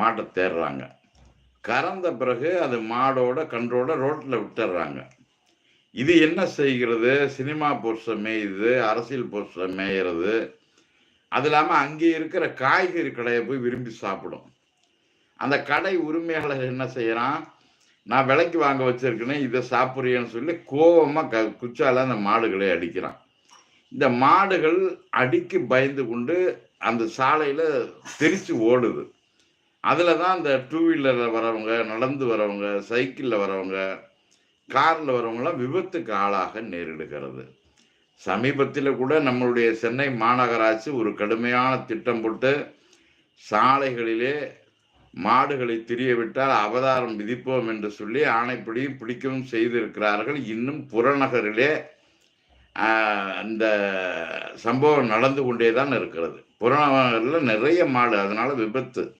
மாட்டை தேடுறாங்க கறந்த பிறகு அது மாடோட கன்றோட ரோட்டில் விட்டுறாங்க. இது என்ன செய்கிறது? சினிமா போஸ்டர் மேயுது அரசியல் போஸ்டர் மேயிறது. அது இல்லாமல் அங்கே இருக்கிற காய்கறி கடையை போய் விரும்பி சாப்பிடும். அந்த கடை உரிமையாளர் என்ன செய்கிறான் நான் விலைக்கு வாங்க வச்சிருக்கேனே இதை சாப்பிட்றியன்னு சொல்லி கோபமாக க குச்சால அந்த மாடுகளை அடிக்கிறான். இந்த மாடுகள் அடிக்கு பயந்து கொண்டு அந்த சாலையில் தெரித்து ஓடுது. அதில் தான் இந்த டூ வீலரில் வரவங்க நடந்து வரவங்க சைக்கிளில் வரவங்க காரில் வரவங்களாம் விபத்துக்கு ஆளாக நேரிடுகிறது. சமீபத்தில் கூட நம்மளுடைய சென்னை மாநகராட்சி ஒரு கடுமையான திட்டம் போட்டு சாலைகளிலே மாடுகளை திரிய விட்டால் அவதாரம் விதிப்போம் என்று சொல்லி ஆணைப்படி பிடிக்கவும் செய்திருக்கிறார்கள். இன்னும் புறநகரிலே அந்த இந்த சம்பவம் நடந்து கொண்டே தான் இருக்கிறது. புறநகரில் நிறைய மாடு அதனால் விபத்து.